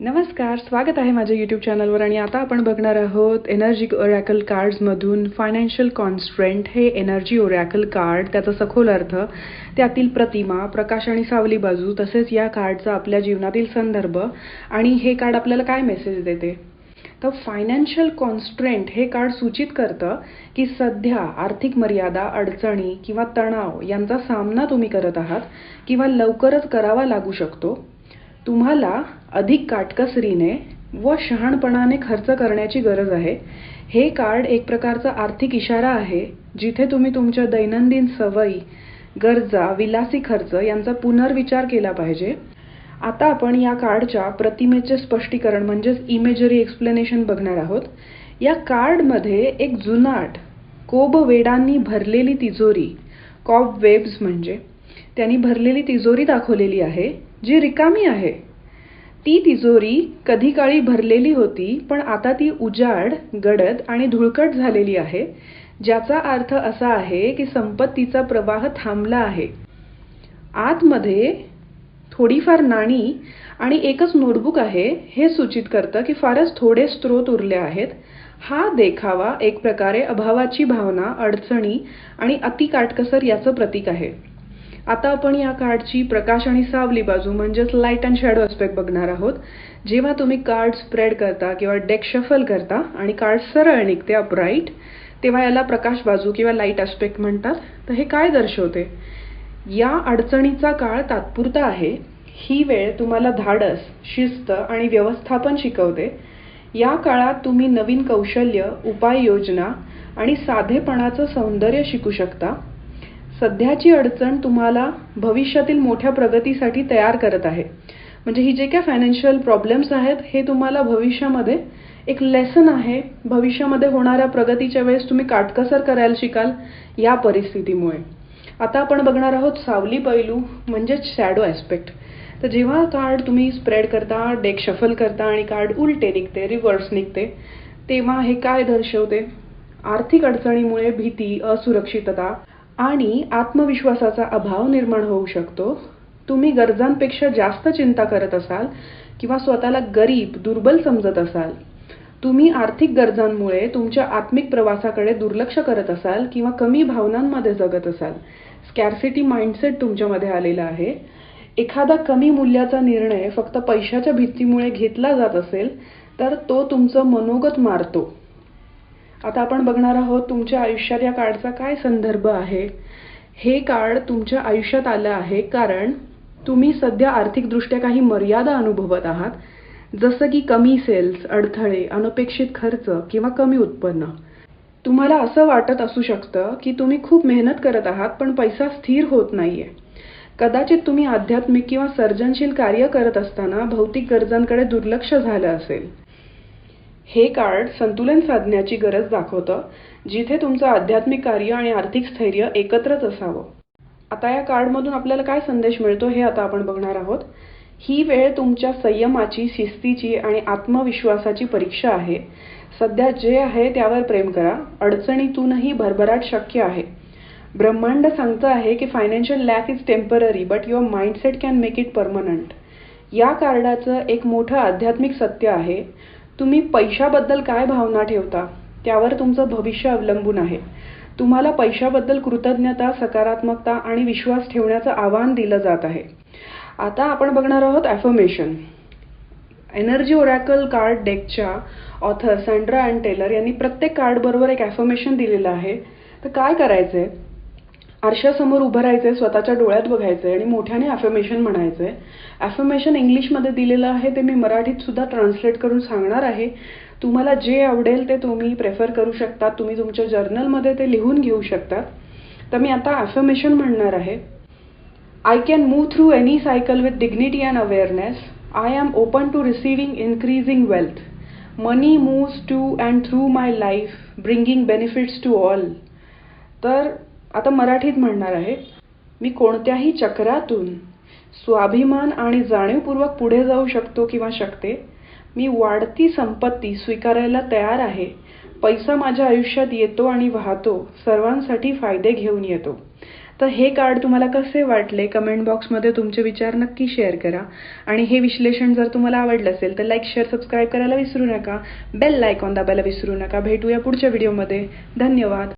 नमस्कार स्वागत आहे माझ्या यूट्यूब चॅनलवर आणि आता आपण बघणार आहोत एनर्जी ओरॅकल कार्ड्समधून फायनान्शियल कॉन्स्ट्रेंट हे एनर्जी ओरॅकल कार्ड त्याचा सखोल अर्थ त्यातील प्रतिमा प्रकाश आणि सावली बाजू तसेच या कार्डचा आपल्या जीवनातील संदर्भ आणि हे कार्ड आपल्याला काय मेसेज देते? तर फायनान्शियल कॉन्स्ट्रेंट हे कार्ड सूचित करतं की सध्या आर्थिक मर्यादा अडचणी किंवा तणाव यांचा सामना तुम्ही करत आहात किंवा लवकरच करावा लागू शकतो. तुम्हाला अधिक काटकसरीने व शहाणपणाने खर्च करण्याची गरज आहे. हे कार्ड एक प्रकारचा आर्थिक इशारा आहे जिथे तुम्ही तुमच्या दैनंदिन सवयी गरजा विलासी खर्च यांचा पुनर्विचार केला पाहिजे. आता आपण या कार्डच्या प्रतिमेचे स्पष्टीकरण म्हणजेच इमेजरी एक्सप्लेनेशन बघणार आहोत. या कार्डमध्ये एक जुनाट कोब वेडांनी भरलेली तिजोरी कॉब वेब्स म्हणजे त्यांनी भरलेली तिजोरी दाखवलेली आहे. जी रिकामी आहे. ती तिजोरी कधी काळी भरलेली होती पण आता ती उजाड गडद आणि धुळकट झालेली आहे ज्याचा अर्थ असा आहे की संपत्तीचा प्रवाह थांबला आहे. आतमध्ये थोडीफार नाणी आणि एकच नोटबुक आहे हे सूचित करतं की फारच थोडे स्रोत उरले आहेत. हा देखावा एक प्रकारे अभावाची भावना अडचणी आणि अतिकाटकसर याचं प्रतीक आहे. आता आपण या कार्डची प्रकाश आणि सावली बाजू म्हणजेच लाइट अँड शॅडो अस्पेक्ट बघणार आहोत. जेव्हा तुम्ही कार्ड स्प्रेड करता किंवा डेक शफल करता आणि कार्ड सरळ निघते अपराईट तेव्हा याला प्रकाश बाजू किंवा लाइट अस्पेक्ट म्हणतात. तर हे काय दर्शवते? या अडचणीचा काळ तात्पुरता आहे. ही वेळ तुम्हाला धाडस शिस्त आणि व्यवस्थापन शिकवते. या काळात तुम्ही नवीन कौशल्य उपाययोजना आणि साधेपणाचं सौंदर्य शिकू शकता. सध्याची अडचण तुम्हाला भविष्यातील मोठ्या प्रगतीसाठी तयार करत आहे. म्हणजे ही जे काय फायनान्शियल प्रॉब्लेम्स आहेत हे तुम्हाला भविष्यामध्ये एक लेसन आहे. भविष्यामध्ये होणाऱ्या प्रगतीच्या वेळेस तुम्ही काटकसर करायला शिकाल या परिस्थितीमुळे. आता आपण बघणार आहोत सावली पैलू म्हणजेच शॅडो ॲस्पेक्ट तर जेव्हा कार्ड तुम्ही स्प्रेड करता डेक शफल करता आणि कार्ड उलटे निघते रिव्हर्स निघते तेव्हा हे काय दर्शवते? आर्थिक अडचणीमुळे भीती असुरक्षितता आणि आत्मविश्वासाचा अभाव निर्माण होऊ शकतो. तुम्ही गरजांपेक्षा जास्त चिंता करत असाल किंवा स्वतःला गरीब दुर्बल समजत असाल. तुम्ही आर्थिक गरजांमुळे तुमच्या आत्मिक प्रवासाकडे दुर्लक्ष करत असाल किंवा कमी भावनांमध्ये जगत असाल. स्कॅर्सिटी माइंडसेट तुमच्यामध्ये आलेला आहे. एखादा कमी मूल्याचा निर्णय फक्त पैशाच्या भीतीमुळे घेतला जात असेल तर तो तुमचं मनोगत मारतो. आता आपण बघणार आहोत तुमच्या आयुष्यात या कार्डचा काय संदर्भ आहे. हे कार्ड तुमच्या आयुष्यात आलं आहे कारण तुम्ही सध्या आर्थिकदृष्ट्या काही मर्यादा अनुभवत आहात. जसं की कमी सेल्स अडथळे अनपेक्षित खर्च किंवा कमी उत्पन्न. तुम्हाला असं वाटत असू शकतं की तुम्ही खूप मेहनत करत आहात पण पैसा स्थिर होत नाहीये. कदाचित तुम्ही आध्यात्मिक किंवा सर्जनशील कार्य करत असताना भौतिक गरजांकडे दुर्लक्ष झालं असेल. हे कार्ड संतुलन साधण्याची गरज दाखवतं जिथे तुमचं आध्यात्मिक कार्य आणि आर्थिक स्थैर्य एकत्रच असावं. आता या कार्डमधून आपल्याला काय संदेश मिळतो हे आता आपण बघणार आहोत. ही वेळ तुमच्या संयमाची शिस्तीची आणि आत्मविश्वासाची परीक्षा आहे. सध्या जे आहे त्यावर प्रेम करा. अडचणीतूनही भरभराट शक्य आहे. ब्रह्मांड सांगतं आहे की financial lack is temporary but your mindset can make it permanent या कार्डाचं एक मोठं आध्यात्मिक सत्य आहे. तुम्ही पैशाबद्दल काय भावना ठेवता त्यावर तुमचं भविष्य अवलंबून आहे. तुम्हाला पैशाबद्दल कृतज्ञता सकारात्मकता आणि विश्वास ठेवण्याचं आवाहन दिलं जात आहे. आता आपण बघणार आहोत ॲफर्मेशन एनर्जी ओरॅकल कार्ड डेकच्या ऑथर सँड्रा अँड टेलर यांनी प्रत्येक कार्डबरोबर एक ॲफर्मेशन दिलेलं आहे. तर काय करायचं आहे आरशासमोर उभं राहायचंय स्वतःच्या डोळ्यात बघायचंय आणि मोठ्याने ॲफर्मेशन म्हणायचंय. ॲफर्मेशन इंग्लिशमध्ये दिलेलं आहे ते मी मराठीत सुद्धा ट्रान्सलेट करून सांगणार आहे. तुम्हाला जे आवडेल ते तुम्ही प्रेफर करू शकता तुम्ही तुमच्या जर्नलमध्ये ते लिहून घेऊ शकता. तर मी आता ॲफर्मेशन म्हणणार आहे. I can move through any cycle with dignity and awareness I am open to receiving increasing wealth money moves to and through my life bringing benefits to all तर आता मराठीत म्हणणार आहे मी कोणत्याही चक्रातून स्वाभिमान आणि जाणीवपूर्वक पुढे जाऊ शकतो किंवा शकते? मी वाढती संपत्ती स्वीकारायला तयार आहे. पैसा माझ्या आयुष्यात येतो आणि वाहतो. सर्वांसाठी फायदे घेऊन येतो. तर हे कार्ड तुम्हाला कसे वाटले? कमेंट बॉक्समध्ये तुमचे विचार नक्की शेअर करा. आणि हे विश्लेषण जर तुम्हाला आवडलं असेल तर लाईक शेअर सबस्क्राईब करायला विसरू नका. बेल लायकॉन दाबायला विसरू नका. भेटूया पुढच्या व्हिडिओमध्ये. धन्यवाद.